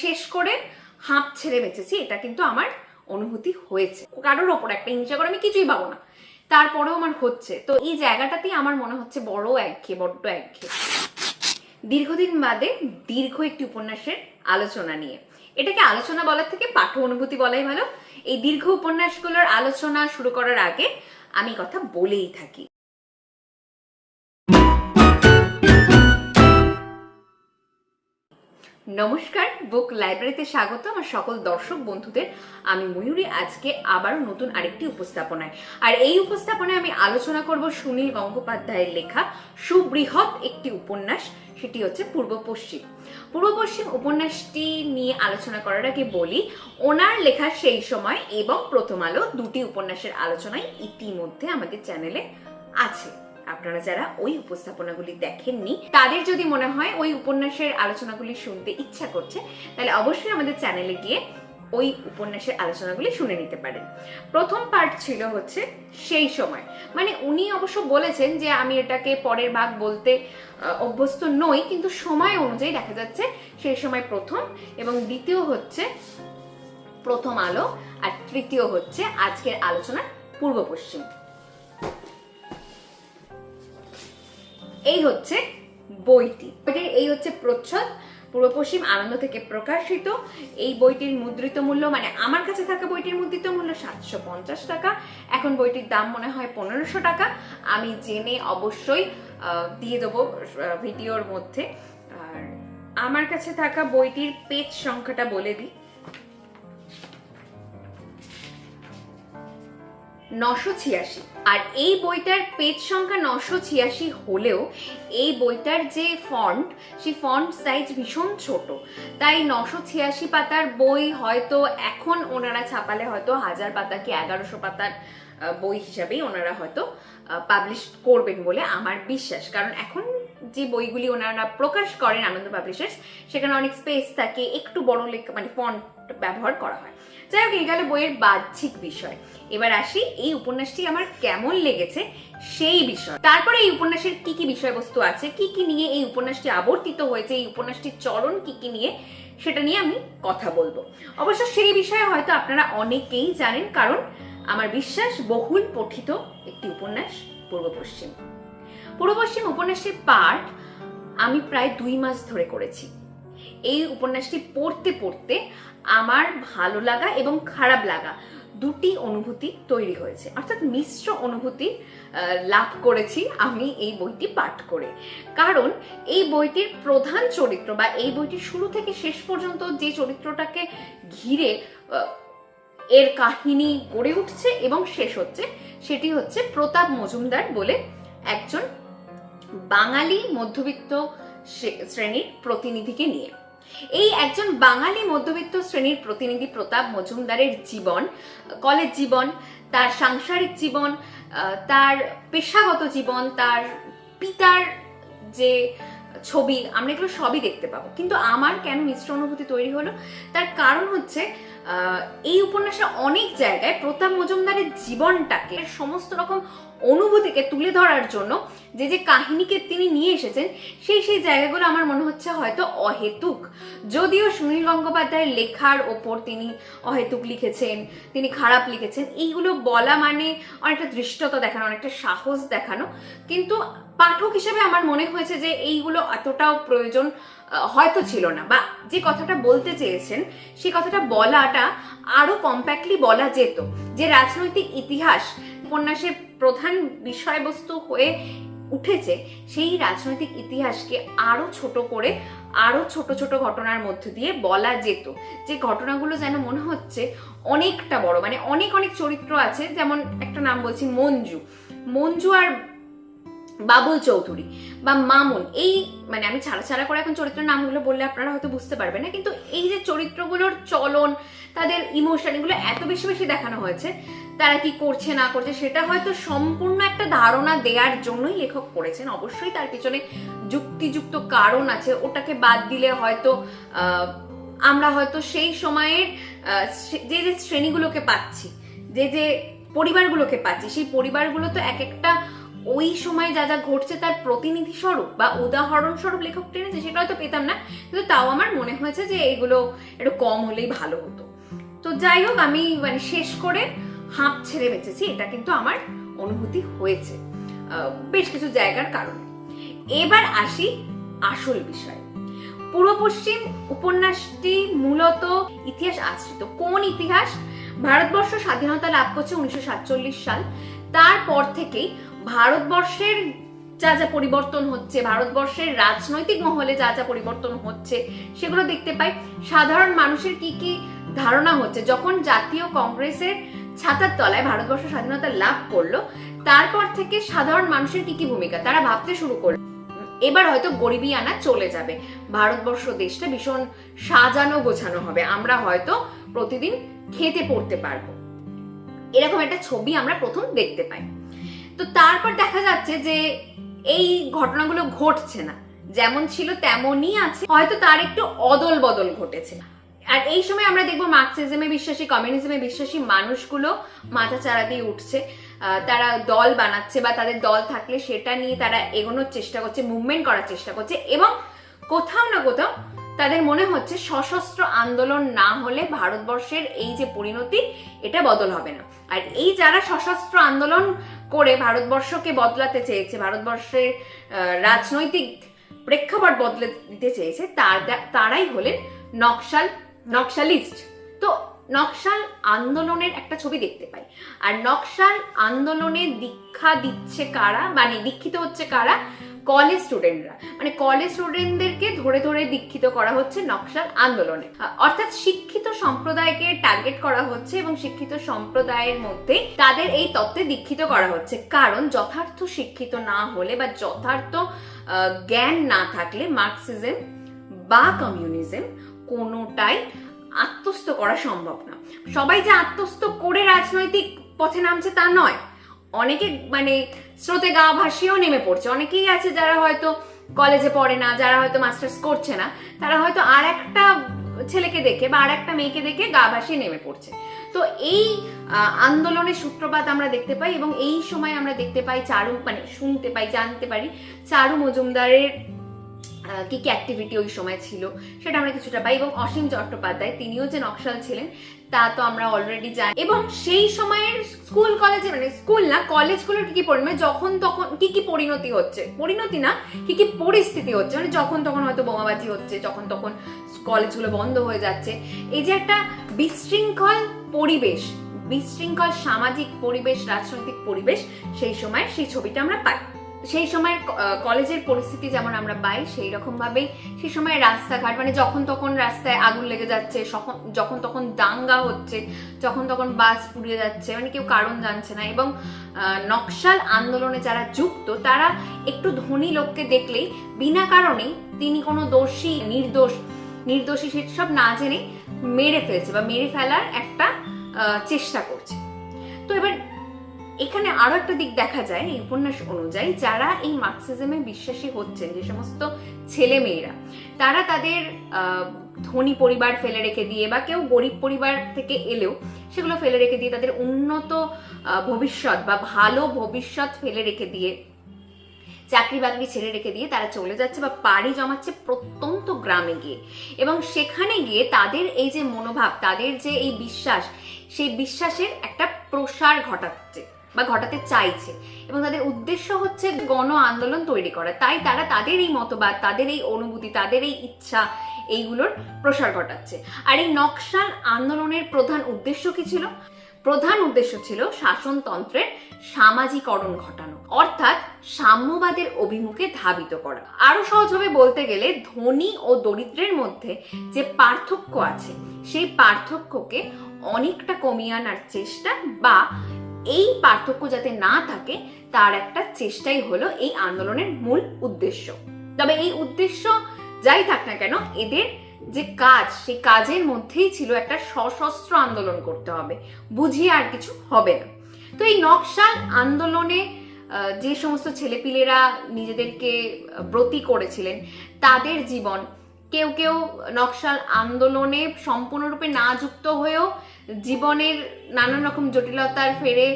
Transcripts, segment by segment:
শেষ করে হাঁপ ছেড়ে বেঁচেছি, এটা কিন্তু আমার অনুভূতি হয়েছে। কারোর ওপর একটা হিংসা করে আমি কিছুই পাবো না। তারপরেও আমার হচ্ছে। তো এই জায়গাটাতেই আমার মনে হচ্ছে বড় একঘে বড্ড একঘে দীর্ঘদিন বাদে দীর্ঘ একটি উপন্যাসের আলোচনা নিয়ে। এটাকে আলোচনা বলার থেকে পাঠ্য অনুভূতি বলাই ভালো। এই দীর্ঘ উপন্যাসগুলোর আলোচনা শুরু করার আগে আমি কথা বলেই থাকি। নমস্কার, বুক লাইব্রেরিতে স্বাগত আমার সকল দর্শক বন্ধুদের। আমি ময়ূরী, আজকে আবারও নতুন আরেকটি উপস্থাপনায়। আর এই উপস্থাপনায় আমি আলোচনা করব সুনীল গঙ্গোপাধ্যায়ের লেখা সুবৃহৎ একটি উপন্যাস, সেটি হচ্ছে পূর্ব পশ্চিম। পূর্ব পশ্চিম উপন্যাসটি নিয়ে আলোচনা করার আগে বলি, ওনার লেখা সেই সময় এবং প্রথম আলো দুটি উপন্যাসের আলোচনায় ইতিমধ্যে আমাদের চ্যানেলে আছে। আপনারা যারা ওই উপস্থাপনাগুলি দেখেননি, তাদের যদি মনে হয় ওই উপন্যাসের আলোচনাগুলি শুনতে ইচ্ছা করছে, তাহলে অবশ্যই আমাদের চ্যানেলে গিয়ে ওই উপন্যাসের আলোচনাগুলি শুনে নিতে পারেন। প্রথম পার্ট ছিল হচ্ছে সেই সময়। মানে উনি অবশ্য বলেছেন যে আমি এটাকে পরের ভাগ বলতে অভ্যস্ত নই, কিন্তু সময় অনুযায়ী দেখা যাচ্ছে সেই সময় প্রথম এবং দ্বিতীয় হচ্ছে প্রথম আলো, আর তৃতীয় হচ্ছে আজকের আলোচনার পূর্ব পশ্চিম। এই হচ্ছে বইটি। বইটির এই হচ্ছে প্রচ্ছদ, পূর্ব পশ্চিম আনন্দ থেকে প্রকাশিত। এই বইটির মুদ্রিত মূল্য মানে আমার কাছে থাকা বইটির মুদ্রিত মূল্য সাতশো পঞ্চাশ টাকা। এখন বইটির দাম মনে হয় পনেরোশো টাকা। আমি জেনে অবশ্যই দিয়ে দেবো ভিডিওর মধ্যে। আর আমার কাছে থাকা বইটির পেজ সংখ্যাটা বলে দিই। নশো ছিয়াশি। আর এই বইটার পেজ সংখ্যা নশো ছিয়াশি হলেও এই বইটার যে ফন্ট সেই ফন্ট সাইজ ভীষণ ছোট। তাই নশো ছিয়াশি পাতার বই হয়তো এখন ওনারা ছাপালে হয়তো হাজার পাতা কি এগারোশো পাতার বই হিসাবেই ওনারা হয়তো পাবলিশ করবেন বলে আমার বিশ্বাস। কারণ এখন যে বইগুলি ওনারা প্রকাশ করেন আনন্দ পাবলিশার্স সেখানে অনেক স্পেস থাকে, একটু বড় লেখা মানে ফন্ট ব্যবহার করা হয়। যাই হোক, এই গেল বইয়ের বাহ্যিক বিষয়। এবার আসি, এই উপন্যাসটি আমার কেমন লেগেছে সেই বিষয়। তারপরে এই উপন্যাসের কি কি বিষয়বস্তু আছে, কি কি নিয়ে এই উপন্যাসটি আবর্তিত হয়েছে, এই উপন্যাসটির চরণ কি কি নিয়ে, সেটা নিয়ে আমি কথা বলব। অবশ্য সেই বিষয়ে হয়তো আপনারা অনেকেই জানেন, কারণ আমার বিশ্বাস বহুল পঠিত একটি উপন্যাস, পূর্ব পশ্চিম। পূর্ব পশ্চিম উপন্যাসের পাঠ আমি প্রায় দুই মাস ধরে করেছি। এই উপন্যাসটি পড়তে পড়তে আমার ভালো লাগা এবং খারাপ লাগা দুটি অনুভূতি তৈরি হয়েছে। অর্থাৎ মিশ্র অনুভূতি লাভ করেছি আমি এই বইটি পাঠ করে। কারণ এই বইটির প্রধান চরিত্র বা এই বইটির শুরু থেকে শেষ পর্যন্ত যে চরিত্রটাকে ঘিরে এর কাহিনী গড়ে উঠছে এবং শেষ হচ্ছে, সেটি হচ্ছে প্রতাপ মজুমদার বলে একজন বাঙালি মধ্যবিত্ত শ্রেণির প্রতিনিধিকে নিয়ে। এই একজন বাঙালি মধ্যবিত্ত শ্রেণির প্রতিনিধি প্রতাপ মজুমদারের জীবন, কলেজ জীবন, তার সাংসারিক জীবন তার পেশাগত জীবন, তার পিতার যে ছবি, আমরা এগুলো সবই দেখতে পাবো। কিন্তু আমার কেন মিশ্র অনুভূতি তৈরি হলো? তার কারণ হচ্ছে এই উপন্যাসে অনেক জায়গায় প্রতাপ মজুমদারের জীবনটাকে সমস্ত রকম অনুভূতিকে তুলে ধরার জন্য যে যে কাহিনীকে তিনি নিয়ে এসেছেন, সেই সেই জায়গাগুলো আমার মনে হচ্ছে হয়তো অহেতুক। যদিও সুনীল গঙ্গোপাধ্যায়ের লেখার ওপর তিনি অহেতুক লিখেছেন, তিনি খারাপ লিখেছেন, এইগুলো বলা মানে অনেকটা দৃষ্টতা দেখানো, অনেকটা সাহস দেখানো। কিন্তু পাঠক হিসেবে আমার মনে হয়েছে যে এইগুলো এতটাও প্রয়োজন হয়তো ছিল না। বা যে কথাটা বলতে চেয়েছেন সেই কথাটা বলাটা আরও কম্প্যাক্টলি বলা যেত। যে রাজনৈতিক ইতিহাস উপন্যাসের প্রধান বিষয়বস্তু হয়ে উঠেছে, সেই রাজনৈতিক ইতিহাসকে আরও ছোট করে, আরও ছোট ছোট ঘটনার মধ্য দিয়ে বলা যেত। যে ঘটনাগুলো যেন মনে হচ্ছে অনেকটা বড় মানে অনেক অনেক চরিত্র আছে, যেমন একটা নাম বলছি মঞ্জু। মঞ্জু আর বাবুল চৌধুরী বা মামুন, এই মানে আমি ছাড়া ছাড়া করে এখন চরিত্রের নামগুলো বললে আপনারা হয়তো বুঝতে পারবেন না, কিন্তু এই যে চরিত্রগুলোর চলন, তাদের ইমোশন এগুলো এত বেশি বেশি দেখানো হয়েছে, তারা কি করছে, না করছে, সেটা হয়তো সম্পূর্ণ একটা ধারণা দেওয়ার জন্যই লেখক করেছেন। অবশ্যই তার পিছনে যুক্তিযুক্ত কারণ আছে, ওটাকে বাদ দিলে হয়তো আমরা হয়তো সেই সময়ের যে যে শ্রেণীগুলোকে পাচ্ছি, যে যে পরিবারগুলোকে পাচ্ছি, সেই পরিবারগুলো তো এক একটা ওই সময় যা যা ঘটছে তার প্রতিনিধি স্বরূপ বা উদাহরণ স্বরূপ লেখক টেনেছে, সেটা হয়তো পেতাম না, কিন্তু তাও আমার মনে হয়েছে যে এগুলো একটু কম হলেই ভালো হতো। তো যাই হোক, আমি মানে শেষ করে হাঁপ ছেড়ে বেঁচেছি, এটা কিন্তু আমার অনুভূতি হয়েছে বেশ কিছু জায়গার কারণে। এবার আসি আসল বিষয়। পূর্ব পশ্চিম উপন্যাসটি মূলত ইতিহাস আশ্রিত। কোন ইতিহাস? ভারতবর্ষ স্বাধীনতা লাভ করছে উনিশশো সাতচল্লিশ সাল। তারপর থেকেই ভারতবর্ষের যা যা পরিবর্তন হচ্ছে, ভারতবর্ষের রাজনৈতিক মহলে যা যা পরিবর্তন হচ্ছে, সেগুলো দেখতে পাই। সাধারণ মানুষের কি কি ধারণা হচ্ছে? যখন জাতীয় কংগ্রেসের ছাতার তলায় ভারতবর্ষ স্বাধীনতা লাভ করল, তারপর থেকে সাধারণ মানুষের কি কি ভূমিকা? তারা ভাবতে শুরু করল, এবার হয়তো গরিবি আনা চলে যাবে। ভারতবর্ষ দেশটা ভীষণ সাজানো গোছানো হবে। আমরা হয়তো প্রতিদিন খেতে পড়তে পারব। এরকম একটা ছবি আমরা প্রথম দেখতে পাই। তো তারপর দেখা যাচ্ছে যে এই ঘটনাগুলো ঘটছে না। যেমন ছিল তেমনই আছে। হয়তো তার একটু অদল বদল ঘটেছে। আর এই সময় আমরা দেখব মার্কসিজমে বিশ্বাসী, কমিউনিজমে বিশ্বাসী মানুষগুলো মাথা চারা দিয়ে উঠছে। তারা দল বানাচ্ছে বা তাদের দল থাকলে সেটা নিয়ে তারা এগোনোর চেষ্টা করছে মুভমেন্ট করার চেষ্টা করছে এবং কোথাও না কোথাও তাদের মনে হচ্ছে সশস্ত্র আন্দোলন না হলে ভারতবর্ষের এই যে পরিণতি, এটা বদল হবে না। আর এই যারা সশস্ত্র আন্দোলন করে ভারতবর্ষকে বদলাতে চেয়েছে, ভারতবর্ষের রাজনৈতিক প্রেক্ষাপট বদলে দিতে চেয়েছে, তার- তারাই হলেন নকশাল, নকশালিস্ট। তো নকশাল আন্দোলনের একটা ছবি দেখতে পাই। আর নকশাল আন্দোলনে দীক্ষা দিচ্ছে কারা? মানে দীক্ষিত হচ্ছে কারা? কলেজ স্টুডেন্টরা মানে কলেজ স্টুডেন্টদেরকে ধরে ধরে দীক্ষিত করা হচ্ছে নকশাল আন্দোলনে। অর্থাৎ শিক্ষিত সম্প্রদায়কে টার্গেট করা হচ্ছে এবং শিক্ষিত সম্প্রদায়ের মধ্যে তাদের এই তত্ত্বে দীক্ষিত করা হচ্ছে। কারণ যথার্থ শিক্ষিত না হলে বা যথার্থ জ্ঞান না থাকলে মার্কসিজম বা কমিউনিজম কোনোটাই আত্মস্থ করা সম্ভব না। সবাই যে আত্মস্থ করে রাজনৈতিক পথে নামছে তা নয়। অনেকে মানে স্রোতে গা ভাসিয়েও নেমে পড়ছে। অনেকেই আছে যারা হয়তো কলেজে পড়ে না, যারা হয়তো মাস্টার্স করছে না, তারা হয়তো আর একটা ছেলেকে দেখে বা আর একটা মেয়েকে দেখে গা ভাসিয়ে নেমে পড়ছে। তো এই আন্দোলনের সূত্রপাত আমরা দেখতে পাই এবং এই সময় আমরা দেখতে পাই চারু মানে শুনতে পাই, জানতে পারি চারু মজুমদারের কি কি অ্যাক্টিভিটি ওই সময় ছিল সেটা আমরা কিছুটা পাই এবং অসীম চট্টোপাধ্যায়, তিনিও যে নকশাল ছিলেন তা তো আমরা অলরেডি জানি। এবং সেই সময়ের স্কুল কলেজে মানে স্কুল না কলেজগুলোর কি কি পরিমাণে, যখন তখন কি কি পরিণতি হচ্ছে? পরিণতি না, কি কি পরিস্থিতি হচ্ছে? মানে যখন তখন হয়তো বোমাবাজি হচ্ছে, যখন তখন কলেজগুলো বন্ধ হয়ে যাচ্ছে। এই যে একটা বিশৃঙ্খল পরিবেশ, বিশৃঙ্খল সামাজিক পরিবেশ, রাজনৈতিক পরিবেশ, সেই সময় সেই ছবিটা আমরা পাই। সেই সময় কলেজের পরিস্থিতি যেমন আমরা পাই, সেই রকম ভাবেই সেই সময় রাস্তাঘাট মানে যখন তখন রাস্তায় আগুন লেগে যাচ্ছে যখন যখন তখন দাঙ্গা হচ্ছে, যখন তখন বাস পুড়িয়ে যাচ্ছে মানে কেউ কারণ জানছে না এবং নকশাল আন্দোলনে যারা যুক্ত, তারা একটু ধনী লোককে দেখলেই বিনা কারণেই তিনি কোনো দোষী, নির্দোষ, নির্দোষী সেসব না জেনে মেরে ফেলছে বা মেরে ফেলার একটা চেষ্টা করছে। তো এবার এখানে আরও একটা দিক দেখা যায় এই উপন্যাস অনুযায়ী, যারা এই মার্কসিজমে বিশ্বাসী হচ্ছেন, যে সমস্ত ছেলে মেয়েরা তারা তাদের ধনী পরিবার ফেলে রেখে দিয়ে বা কেউ গরিব পরিবার থেকে এলেও সেগুলো ফেলে রেখে দিয়ে তাদের উন্নত ভবিষ্যৎ বা ভালো ভবিষ্যৎ ফেলে রেখে দিয়ে, চাকরি বাকরি ছেড়ে রেখে দিয়ে তারা চলে যাচ্ছে বা পাড়ি জমাচ্ছে প্রত্যন্ত গ্রামে গিয়ে। এবং সেখানে গিয়ে তাদের এই যে মনোভাব, তাদের যে এই বিশ্বাস, সেই বিশ্বাসের একটা প্রসার ঘটাচ্ছে। বা ঘটাতে চাইছে। এবং তাদের উদ্দেশ্য হচ্ছে গণ আন্দোলন তৈরি করা। তাই তারা তাদের এই মতবাদ, তাদের এই অনুভূতি, তাদের এই ইচ্ছা এইগুলোর প্রসার ঘটাচ্ছে। আর এই নকশাল আন্দোলনের প্রধান উদ্দেশ্য কি ছিল? প্রধান উদ্দেশ্য ছিল শাসনতন্ত্রের সামাজিকরণ ঘটানো, অর্থাৎ সাম্যবাদের অভিমুখে ধাবিত করা। আরও সহজভাবে বলতে গেলে ধনী ও দরিদ্রের মধ্যে যে পার্থক্য আছে, সেই পার্থক্যকে অনেকটা কমিয়ে আনার চেষ্টা বা এই পার্থক্য যাতে না থাকে, তার একটা চেষ্টাই হলো এই আন্দোলনের মূল উদ্দেশ্য। তবে এই উদ্দেশ্য যাই থাক না কেন, এদের যে কাজ, সেই কাজের মধ্যেই ছিল একটা সশস্ত্র আন্দোলন করতে হবে। বুঝিয়ে আর কিছু হবে না। তো এই নকশাল আন্দোলনে যে সমস্ত ছেলেপিলেরা নিজেদেরকে ব্রতী করেছিলেন, তাদের জীবন কেউ কেউ নকশাল আন্দোলনে সম্পূর্ণরূপে না যুক্ত হয়েও জীবনের নানান রকম জটিলতার ফেরে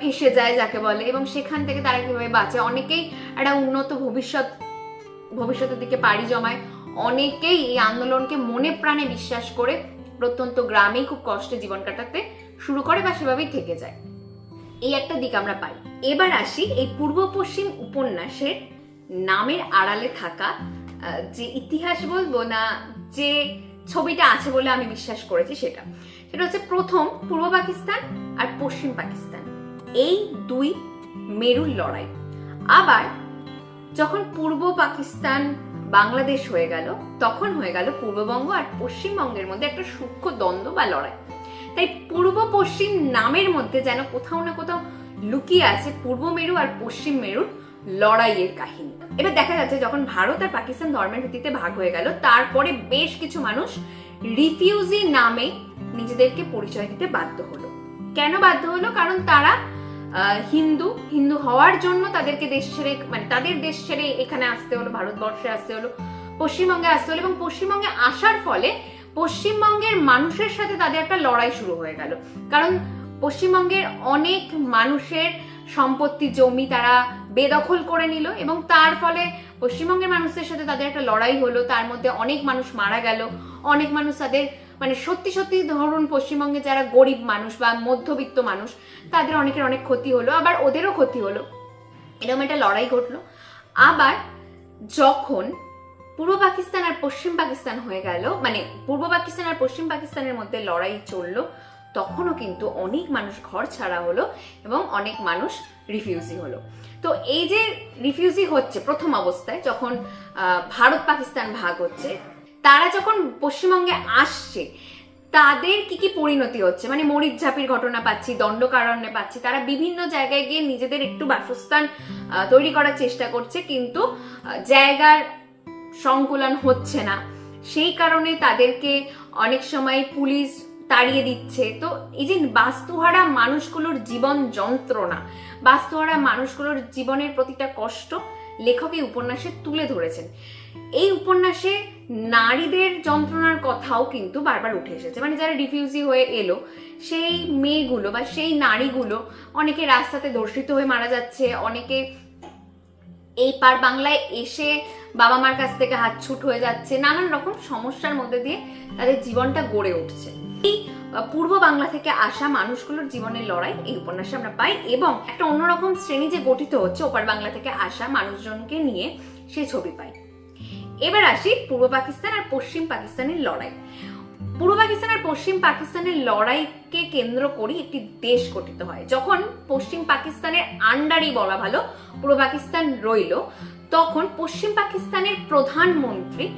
ফেঁসে যায় যাকে বলে। এবং সেখান থেকে তারা কীভাবে বাঁচে? অনেকেই একটা উন্নত ভবিষ্যৎ, ভবিষ্যতের দিকে পাড়ি জমায়। অনেকেই এই আন্দোলনকে মনে প্রাণে বিশ্বাস করে প্রত্যন্ত গ্রামেই খুব কষ্টে জীবন কাটাতে শুরু করে বা সেভাবেই থেকে যায়। এই একটা দিক আমরা পাই। এবার আসি এই পূর্ব পশ্চিম উপন্যাসের নামের আড়ালে থাকা যে ইতিহাস বলব না, যে ছবিটা আছে বলে আমি বিশ্বাস করেছি সেটা। সেটা হচ্ছে প্রথম পূর্ব পাকিস্তান আর পশ্চিম পাকিস্তান। এই দুই মেরুর লড়াই। আবার যখন পূর্ব পাকিস্তান বাংলাদেশ হয়ে গেল, তখন হয়ে গেল পূর্ববঙ্গ আর পশ্চিমবঙ্গের মধ্যে একটা সূক্ষ্ম দ্বন্দ্ব বা লড়াই। তাই পূর্ব পশ্চিম নামের মধ্যে যেন কোথাও না কোথাও লুকিয়ে আছে পূর্ব মেরু আর পশ্চিম মেরুর লড়াইয়ের কাহিনী। এবার দেখা যাচ্ছে যখন ভারত আর পাকিস্তান ধর্মের ভিত্তিতে ভাগ হয়ে গেল, তারপরে বেশ কিছু মানুষ রিফিউজি নামে নিজেদেরকে পরিচয় দিতে বাধ্য হলো। কেন বাধ্য হলো? কারণ তারা হিন্দু হিন্দু হওয়ার জন্য তাদেরকে দেশ ছেড়ে মানে তাদের দেশ ছেড়ে এখানে আসতে হলো, ভারতবর্ষে আসতে হলো, পশ্চিমবঙ্গে আসতে হলো এবং পশ্চিমবঙ্গে আসার ফলে পশ্চিমবঙ্গের মানুষের সাথে তাদের একটা লড়াই শুরু হয়ে গেল। কারণ পশ্চিমবঙ্গের অনেক মানুষের সম্পত্তি, জমি তারা বেদখল করে নিল এবং তার ফলে পশ্চিমবঙ্গের মানুষদের সাথে তাদের একটা লড়াই হলো। তার মধ্যে অনেক মানুষ মারা গেল, অনেক মানুষ তাদের মানে সত্যি সত্যি ধরুন পশ্চিমবঙ্গে যারা গরিব মানুষ বা মধ্যবিত্ত মানুষ, তাদের অনেকের অনেক ক্ষতি হলো, আবার ওদেরও ক্ষতি হলো। এরকম একটা লড়াই ঘটলো। আবার যখন পূর্ব পাকিস্তান আর পশ্চিম পাকিস্তান হয়ে গেল মানে পূর্ব পাকিস্তান আর পশ্চিম পাকিস্তানের মধ্যে লড়াই চলল, তখনও কিন্তু অনেক মানুষ ঘর ছাড়া হলো এবং অনেক মানুষ রিফিউজি হলো। তো এই যে রিফিউজি হচ্ছে প্রথম অবস্থায়, যখন ভারত পাকিস্তান ভাগ হচ্ছে তারা যখন পশ্চিমবঙ্গে আসছে, তাদের কি কি পরিণতি হচ্ছে? মানে মরিচ ঝাঁপির ঘটনা পাচ্ছি, দণ্ডকারণ্যে পাচ্ছি, তারা বিভিন্ন জায়গায় গিয়ে নিজেদের একটু বাসস্থান তৈরি করার চেষ্টা করছে, কিন্তু জায়গার সংকুলন হচ্ছে না। সেই কারণে তাদেরকে অনেক সময় পুলিশ তাড়িয়ে দিচ্ছে। তো এই যে বাস্তুহারা মানুষগুলোর জীবন যন্ত্রণা, বাস্তুহারা মানুষগুলোর জীবনের প্রতিটা কষ্ট লেখক এই উপন্যাসে তুলে ধরেছেন। এই উপন্যাসে নারীদের যন্ত্রণার কথাও কিন্তু বারবার উঠে এসেছে। মানে যারা রিফিউজি হয়ে এলো, সেই মেয়েগুলো বা সেই নারীগুলো অনেকে রাস্তাতে ধর্ষিত হয়ে মারা যাচ্ছে, অনেকে এই পার বাংলায় এসে বাবা মার কাছ থেকে হাত ছুট হয়ে যাচ্ছে, নানান রকম সমস্যার মধ্যে দিয়ে তাদের জীবনটা গড়ে উঠছে। এই পূর্ব বাংলা থেকে আসা মানুষগুলোর জীবনের লড়াই এই উপন্যাসে আমরা পাই এবং একটা অন্যরকম শ্রেণি যে গঠিত হচ্ছে ওপার বাংলা থেকে আসা মানুষজনকে নিয়ে সেই ছবি পাই। এবার আসি পূর্ব পাকিস্তান আর পশ্চিম পাকিস্তানের লড়াই। পূর্ব পাকিস্তান আর পশ্চিম পাকিস্তানের লড়াইকে কেন্দ্র করে একটি দেশ গঠিত হয়। যখন পশ্চিম পাকিস্তানের আন্ডারই বলা ভালো, পূর্ব পাকিস্তান রইল, তখন পশ্চিম পাকিস্তানের প্রধানমন্ত্রী,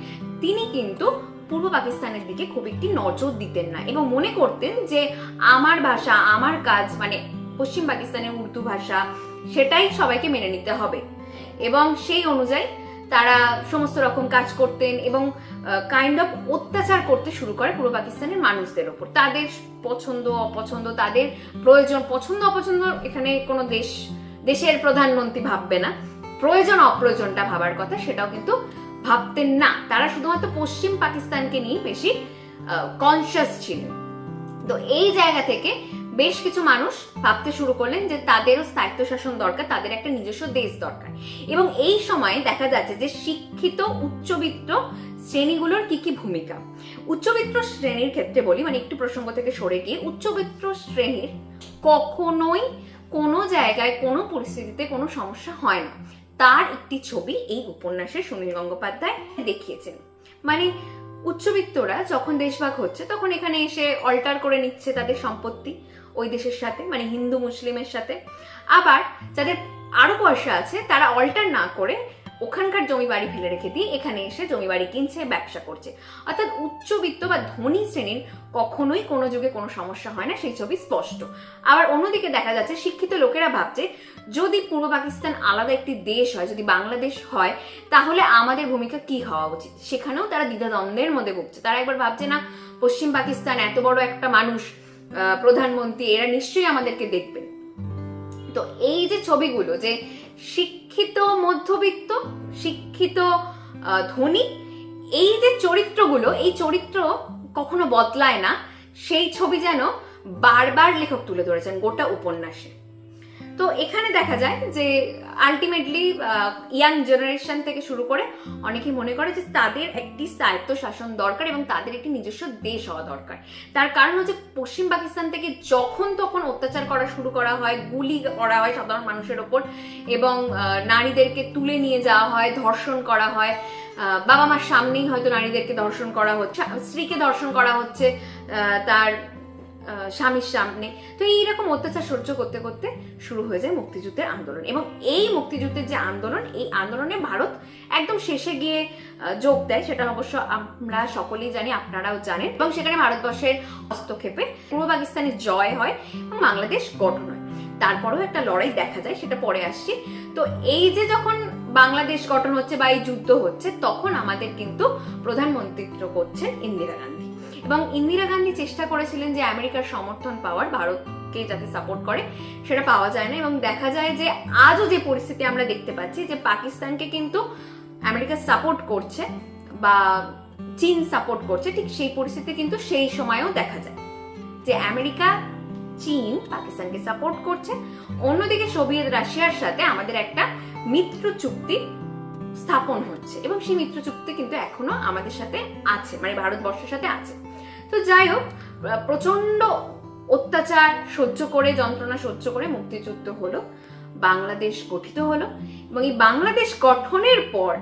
তিনি কিন্তু পূর্ব পাকিস্তানের দিকে খুব একটি নজর দিতেন না এবং মনে করতেন যে আমার ভাষা, আমার কাজ মানে পশ্চিম পাকিস্তানের উর্দু ভাষা, সেটাই সবাইকে মেনে নিতে হবে। এবং সেই অনুযায়ী তারা সমস্ত রকম কাজ করতেন এবং কাইন্ড অফ অত্যাচার করতে শুরু করে পূর্ব পাকিস্তানের মানুষদের ওপর। তাদের পছন্দ, অপছন্দ, তাদের প্রয়োজন, পছন্দ, অপছন্দ এখানে কোনো দেশ, দেশের প্রধানমন্ত্রী ভাববে না। প্রয়োজন, অপ্রয়োজনটা ভাবার কথা সেটাও কিন্তু ভাবতেন না। তারা শুধুমাত্র পশ্চিম পাকিস্তানকে নিয়ে বেশি কনসিয়াস ছিলেন। তো এই জায়গা থেকে বেশ কিছু মানুষ ভাবতে শুরু করলেন যে তাদেরও স্থায়িত্ব শাসন দরকার, তাদের একটা নিজস্ব দেশ দরকার। এবং এই সময়ে দেখা যাচ্ছে যে শিক্ষিত, উচ্চবিত্ত শ্রেণীগুলোর কি কি ভূমিকা? উচ্চবিত্ত শ্রেণির ক্ষেত্রে বলি মানে একটু প্রসঙ্গ থেকে সরে গিয়ে, উচ্চবিত্ত শ্রেণির কখনোই কোনো জায়গায়, কোনো পরিস্থিতিতে কোনো সমস্যা হয় না। তার একটি ছবি এই উপন্যাসে সুনীল গঙ্গোপাধ্যায় দেখিয়েছেন। মানে উচ্চবিত্তরা যখন দেশভাগ হচ্ছে, তখন এখানে এসে অল্টার করে নিচ্ছে তাদের সম্পত্তি। ওই দেশের সাথে মানে হিন্দু মুসলিমের সাথে। আবার যাদের আরও পয়সা আছে, তারা অল্টার না করে ওখানকার জমি বাড়ি ফেলে রেখে দিয়ে এখানে এসে জমি বাড়ি কিনছে, ব্যবসা করছে। অর্থাৎ উচ্চবিত্ত বা ধনী শ্রেণির কখনোই কোনো যুগে কোনো সমস্যা হয় না, সেই ছবি স্পষ্ট। আবার অন্যদিকে দেখা যাচ্ছে, শিক্ষিত লোকেরা ভাবছে, যদি পূর্ব পাকিস্তান আলাদা একটি দেশ হয়, যদি বাংলাদেশ হয়, তাহলে আমাদের ভূমিকা কি হওয়া উচিত? সেখানেও তারা দ্বিধাদ্বন্দ্বের মধ্যে ভুগছে। তারা একবার ভাবছে, না, পশ্চিম পাকিস্তান এত বড় একটা মানুষ প্রধানমন্ত্রী, এরা নিশ্চয়ই আমাদেরকে দেখবেন তো এই যে ছবিগুলো, যে শিক্ষিত মধ্যবিত্ত, শিক্ষিত ধনী, এই যে চরিত্রগুলো, এই চরিত্র কখনো বদলায় না। সেই ছবি যেন বারবার লেখক তুলে ধরেছেন গোটা উপন্যাসে। তো এখানে দেখা যায় যে আলটিমেটলি ইয়াং জেনারেশন থেকে শুরু করে অনেকে মনে করে যে তাদের একটি স্বায়ত্ত শাসন দরকার এবং তাদের একটি নিজস্ব দেশ হওয়া দরকার। তার কারণ হচ্ছে পশ্চিম পাকিস্তান থেকে যখন তখন অত্যাচার করা শুরু করা হয়, গুলি করা হয় সাধারণ মানুষের ওপর এবং নারীদেরকে তুলে নিয়ে যাওয়া হয়, ধর্ষণ করা হয়। বাবা মার সামনেই হয়তো নারীদেরকে ধর্ষণ করা হচ্ছে, স্ত্রীকে ধর্ষণ করা হচ্ছে তার স্বামীর সামনে। তো এইরকম অত্যাচার সহ্য করতে করতে শুরু হয়ে যায় মুক্তিযুদ্ধের আন্দোলন। এবং এই মুক্তিযুদ্ধের যে আন্দোলন, এই আন্দোলনে ভারত একদম শেষে গিয়ে যোগ দেয়। সেটা অবশ্য আমরা সকলেই জানি, আপনারাও জানেন। এবং সেখানে ভারতবর্ষের হস্তক্ষেপে পূর্ব পাকিস্তানের জয় হয় এবং বাংলাদেশ গঠন হয়। তারপরেও একটা লড়াই দেখা যায়, সেটা পরে আসছে। তো এই যে যখন বাংলাদেশ গঠন হচ্ছে বা এই যুদ্ধ হচ্ছে, তখন আমাদের কিন্তু প্রধানমন্ত্রিত্ব করছেন ইন্দিরা গান্ধী। এবং ইন্দিরা গান্ধী চেষ্টা করেছিলেন যে আমেরিকার সমর্থন পাওয়ার ভারতকে যাতে সাপোর্ট করে, সেটা পাওয়া যায় না এবং দেখা যায় যে আজও যে পরিস্থিতি আমরা দেখতে পাচ্ছি যে পাকিস্তানকে কিন্তু আমেরিকা সাপোর্ট করছে বা চীন সাপোর্ট করছে, ঠিক সেই পরিস্থিতি কিন্তু সেই সময়েও দেখা যায় যে আমেরিকা, চীন পাকিস্তানকে সাপোর্ট করছে। অন্যদিকে সোভিয়েত রাশিয়ার সাথে আমাদের একটা মিত্র চুক্তি স্থাপন হচ্ছে এবং সেই মিত্র চুক্তি কিন্তু এখনও আমাদের সাথে আছে মানে ভারতবর্ষের সাথে আছে। তো যাই হোক প্রচণ্ড অত্যাচার সহ্য করে, যন্ত্রণা সহ্য করে মুক্তিযুদ্ধ হলো, বাংলাদেশ গঠিত হলো এবং এই বাংলাদেশ গঠনের পর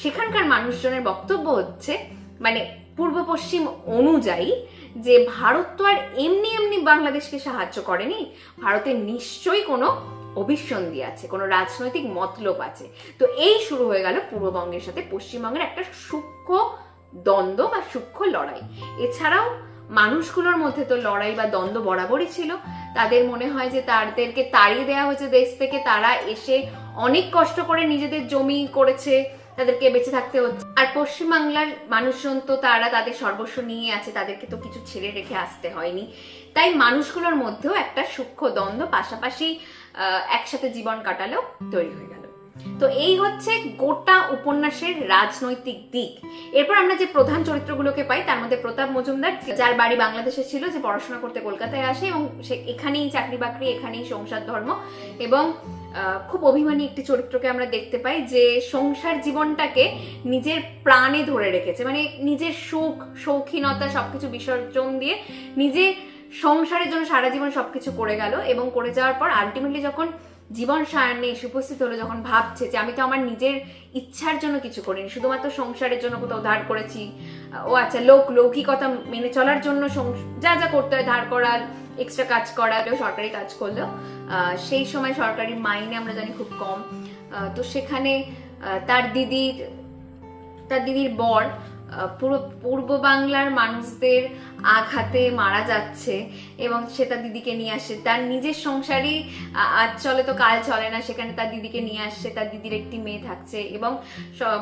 সেখানকার মানুষজনের বক্তব্য হচ্ছে মানে পূর্ব পশ্চিম অনুযায়ী যে ভারত তো আর এমনি এমনি বাংলাদেশকে সাহায্য করেনি ভারতের নিশ্চয়ই কোনো অভিসন্ধি আছে, কোনো রাজনৈতিক মতলব আছে। তো এই শুরু হয়ে গেল পূর্ববঙ্গের সাথে পশ্চিমবঙ্গের একটা সূক্ষ্ম দ্বন্দ্ব বা সূক্ষ্ম লড়াই। এছাড়াও মানুষগুলোর মধ্যে তো লড়াই বা দ্বন্দ্ব বরাবরই ছিল। তাদের মনে হয় যে তাদেরকে তাড়িয়ে দেওয়া হয়েছে দেশ থেকে। তারা এসে অনেক কষ্ট করে নিজেদের জমি করেছে, তাদেরকে বেঁচে থাকতে হচ্ছে। আর পশ্চিমবাংলার মানুষজন তো তারা তাদের সর্বস্ব নিয়ে আছে, তাদেরকে তো কিছু ছেড়ে রেখে আসতে হয়নি। তাই মানুষগুলোর মধ্যেও একটা সূক্ষ্ম দ্বন্দ্ব পাশাপাশি একসাথে জীবন কাটালেও তৈরি হয়ে গেল। তো এই হচ্ছে গোটা উপন্যাসের রাজনৈতিক দিক। এরপর আমরা যে প্রধান চরিত্রগুলোকে পাই, তার মধ্যে প্রতাপ মজুমদার, যার বাড়ি বাংলাদেশে ছিল, যে পড়াশোনা করতে কলকাতায় আসে এবং সে এখানেই চাকরি বাকরি, এখানেই সংসার ধর্ম এবং খুব অভিমানী একটি চরিত্রকে আমরা দেখতে পাই যে সংসার জীবনটাকে নিজের প্রাণে ধরে রেখেছে। মানে নিজের সুখ শৌখিনতা সবকিছু বিসর্জন দিয়ে নিজে সংসারের জন্য সারা জীবন সবকিছু করে গেল এবং করে যাওয়ার পর আলটিমেটলি যখন জীবন সায়ান্নে এসে উপস্থিত হলো যখন ভাবছে যে আমি তো আমার নিজের ইচ্ছার জন্য কিছু করিনি, শুধুমাত্র সংসারের জন্য কোথাও ধার করেছি। ও আচ্ছা লোক, লৌকিকতা মেনে চলার জন্য যা যা করতে হয়, ধার করার এক্সট্রা কাজ করা কেউ সরকারি কাজ করল। সেই সময় সরকারি মাইনে আমরা জানি খুব কম। তো সেখানে তার দিদির তার দিদির বর পুরো পূর্ব বাংলার মানুষদের আঘাতে মারা যাচ্ছে এবং সে তার দিদিকে নিয়ে আসছে তার নিজের সংসারই আজ চলে তো কাল চলে না, সেখানে তার দিদিকে নিয়ে আসছে তার দিদির একটি মেয়ে থাকছে এবং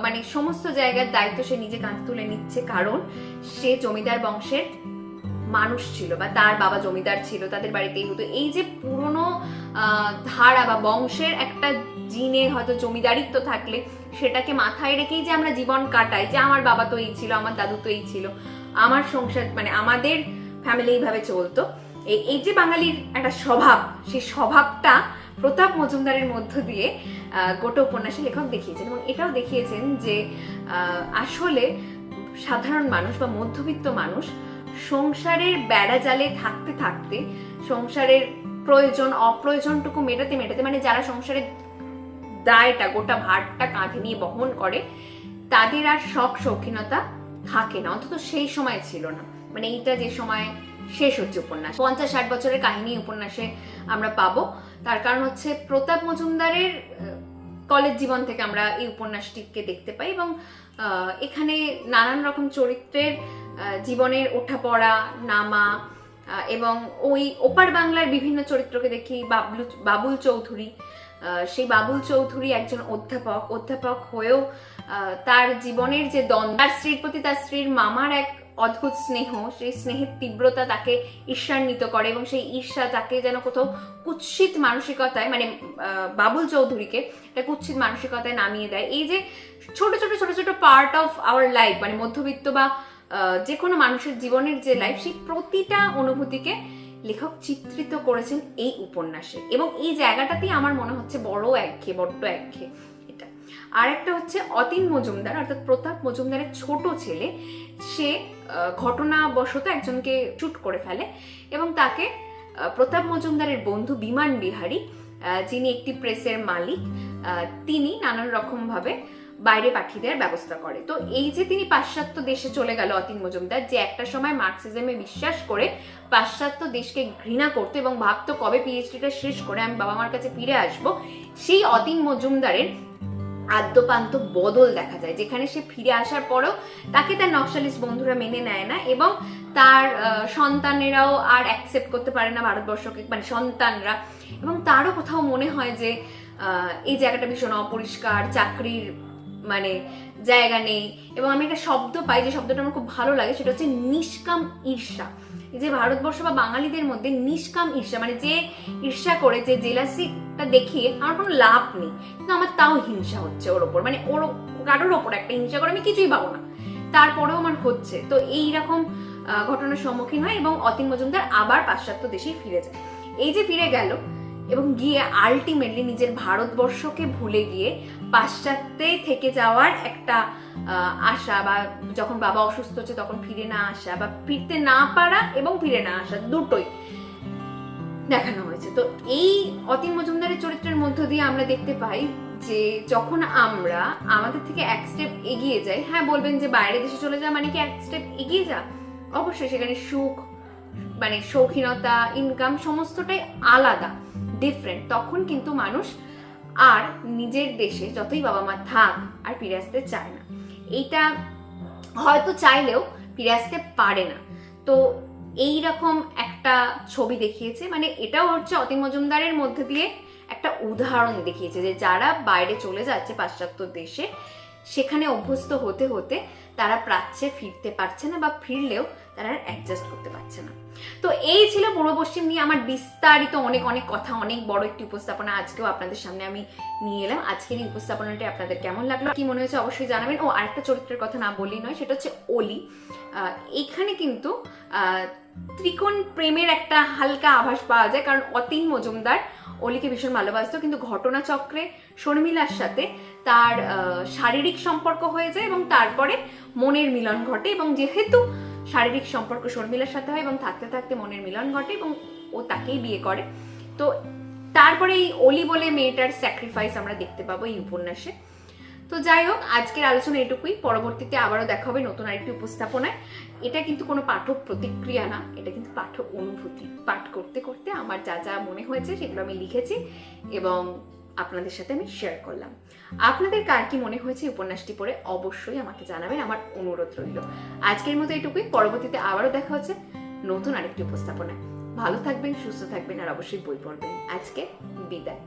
মানে সমস্ত জায়গার দায়িত্ব সে নিজে কাঁধে তুলে নিচ্ছে কারণ সে জমিদার বংশের মানুষ ছিল বা তার বাবা জমিদার ছিল তাদের বাড়িতেই হতো। এই যে পুরনো ধারা বা বংশের একটা জিনে হয়তো জমিদারিত্ব থাকলে সেটাকে মাথায় রেখেই যে আমরা জীবন কাটাই, যে আমার বাবা তো এই ছিল, আমার দাদু তো এই ছিল, আমার সংসার মানে আমাদের ফ্যামিলি এইভাবে চলতো। এই এই যে বাঙালির একটা স্বভাব, সেই স্বভাবটা প্রতাপ মজুমদারের মধ্য দিয়ে গোটা উপন্যাসে লেখক দেখিয়েছেন এবং এটাও দেখিয়েছেন যে আসলে সাধারণ মানুষ বা মধ্যবিত্ত মানুষ সংসারের বেড়া জালে থাকতে থাকতে, সংসারের প্রয়োজন, অপ্রয়োজনটুকু মেটাতে মেটাতে মানে যারা সংসারের দায়টা গোটা ভারটা কাঁধে নিয়ে বহন করে, তাদের আর শখ শৌখিনতা থাকে না, অন্তত সেই সময় ছিল না। মানে এইটা যে সময় শেষ হচ্ছে উপন্যাস। পঞ্চাশ ষাট বছরের কাহিনী উপন্যাসে আমরা পাবো। তার কারণ হচ্ছে প্রতাপ মজুমদারের কলেজ জীবন থেকে আমরা এই উপন্যাসটিকে দেখতে পাই এবং এখানে নানান রকম চরিত্রের জীবনের ওঠাপড়া, নামা এবং ওই ওপার বাংলার বিভিন্ন চরিত্রকে দেখি, বাবলু, বাবুল চৌধুরী সেই বাবুল চৌধুরী একজন অধ্যাপক। অধ্যাপক হয়েও তার জীবনের যে দ্বন্দ্ব, তার স্ত্রীর প্রতি তার স্ত্রীর মামার এক অদ্ভুত স্নেহ, সেই স্নেহের তীব্রতা তাকে ঈর্ষান্বিত করে এবং সেই ঈর্ষা তাকে যেন কোথাও কুৎসিত মানসিকতায় মানে বাবুল চৌধুরীকে একটা কুৎসিত মানসিকতায় নামিয়ে দেয়। এই যে ছোট ছোট ছোট ছোট পার্ট অফ আওয়ার লাইফ মানে মধ্যবিত্ত বা যে কোনো মানুষের জীবনের যে লাইফ সেই প্রতিটা অনুভূতিকে লেখক চিত্রিত করেছেন এই উপন্যাসে। এবং এই জায়গাটাতেই আমার মনে হচ্ছে বড় একঘে, বড্ড একঘে এটা। আর একটা হচ্ছে অতীন মজুমদার, অর্থাৎ প্রতাপ মজুমদারের ছোট ছেলে। সে ঘটনাবশত একজনকে চুট করে ফেলে এবং তাকে প্রতাপ মজুমদারের বন্ধু বিমান বিহারী যিনি একটি প্রেসের মালিক তিনি নানান রকমভাবে বাইরে পাঠিয়ে দেওয়ার ব্যবস্থা করে। তো এই যে তিনি পাশ্চাত্য দেশে চলে গেল অতীন মজুমদার যে একটা সময় মার্কসিজমে বিশ্বাস করে পাশ্চাত্য দেশকে ঘৃণা করতো এবং ভাবতো কবে পিএইচডিটা শেষ করে আমি বাবা মার কাছে ফিরে আসব সেই অতীন মজুমদারের আদ্যপান্ত বদল দেখা যায় যেখানে সে ফিরে আসার পরেও তাকে তার নকশালিস্ট বন্ধুরা মেনে নেয় না এবং তার সন্তানেরাও আর অ্যাকসেপ্ট করতে পারে না ভারতবর্ষকে মানে সন্তানরা। এবং তারও কোথাও মনে হয় যে এই জায়গাটা ভীষণ অপরিষ্কার চাকরির মানে জায়গা নেই এবং আমি একটা শব্দ পাই যে শব্দটা আমার খুব ভালো লাগে, সেটা হচ্ছে নিষ্কাম ঈর্ষা। যে ভারতবর্ষ বা বাঙালিদের মধ্যে নিষ্কাম ঈর্ষা মানে যে ঈর্ষা করে, যে জেলাসিটা দেখিয়ে আমার কোনো লাভ নেই, কিন্তু আমার তাও হিংসা হচ্ছে ওর ওপর। মানে ওর কারোর ওপর একটা হিংসা করে আমি কিছুই পাবো না। তারপরেও আমার হচ্ছে। তো এই রকম ঘটনার সম্মুখীন হয় এবং অতীন মজুমদার আবার পাশ্চাত্য দেশেই ফিরে যায়। এই যে ফিরে গেল এবং গিয়ে আলটিমেটলি নিজের ভারতবর্ষকে ভুলে গিয়ে পাশ্চাত্যে থেকে যাওয়ার একটা আশা বা যখন বাবা অসুস্থ হচ্ছে তখন ফিরে না আসা বা ফিরতে না পারা এবং ফিরে না আসা দুটোই দেখানো হয়েছে। তো এই অতীন মজুমদারের চরিত্রের মধ্য দিয়ে আমরা দেখতে পাই যে যখন আমরা আমাদের থেকে এক স্টেপ এগিয়ে যাই হ্যাঁ বলবেন যে বাইরে দেশে চলে যাওয়া মানে কি এক স্টেপ এগিয়ে যা অবশ্যই সেখানে সুখ মানে শৌখিনতা ইনকাম সমস্তটাই আলাদা ডিফারেন্ট তখন কিন্তু মানুষ আর নিজের দেশে যতই বাবা মা থাক আর ফিরে আসতে চায় না। এইটা হয়তো চাইলেও ফিরে আসতে পারে না। তো এই রকম একটা ছবি দেখিয়েছে মানে এটাও হচ্ছে অতি মজুমদারের মধ্যে দিয়ে একটা উদাহরণ দেখিয়েছে যে যারা বাইরে চলে যাচ্ছে পাশ্চাত্য দেশে, সেখানে অভ্যস্ত হতে হতে তারা প্রাচ্যে ফিরতে পারছে না বা ফিরলেও তারা অ্যাডজাস্ট করতে পারছে না। তো এই ছিল পূর্ব পশ্চিম নিয়ে আমার বিস্তারিত অনেক অনেক কথা, অনেক বড় একটি উপস্থাপনা। আজকেও আপনাদের সামনে আমি নিয়ে এলাম। আজকের এই উপস্থাপনাটি আপনাদের কেমন লাগল, কি মনে হয়েছে অবশ্যই জানাবেন। ও আরেকটা চরিত্রের কথা না বললেই নয়, সেটা হচ্ছে অলি। এখানে কিন্তু ত্রিকোণ প্রেমের একটা হালকা আভাস পাওয়া যায়, কারণ অতীন মজুমদার অলিকে ভীষণ ভালোবাসতো, কিন্তু ঘটনাচক্রে শর্মিলার সাথে তার শারীরিক সম্পর্ক হয়ে যায় এবং তারপরে মনের মিলন ঘটে এবং যেহেতু শারীরিক সম্পর্ক শর্মিলার সাথে হয় এবং থাকতে থাকতে মনের মিলন ঘটে এবং ও তাকেই বিয়ে করে। তো তারপরে এই অলি বলে মেয়েটার স্যাক্রিফাইস আমরা দেখতে পাবো এই উপন্যাসে। তো যাই হোক, আজকের আলোচনা এটুকুই। পরবর্তীতে আবারও দেখা হবে নতুন আরেকটি উপস্থাপনায়। এটা কিন্তু কোনো পাঠক প্রতিক্রিয়া না, এটা কিন্তু পাঠক অনুভূতি। পাঠ করতে করতে আমার যা যা মনে হয়েছে সেগুলো আমি লিখেছি এবং আপনাদের সাথে আমি শেয়ার করলাম। আপনাদের কার কি মনে হয়েছে উপন্যাসটি পড়ে? অবশ্যই আমাকে জানাবেন, আমার অনুরোধ রইল। আজকের মতো এটুকুই, পরবর্তীতে আবারও দেখা হচ্ছে নতুন আরেকটি উপস্থাপনায়। ভালো থাকবেন, সুস্থ থাকবেন, আর অবশ্যই বই পড়বেন। আজকে বিদায়।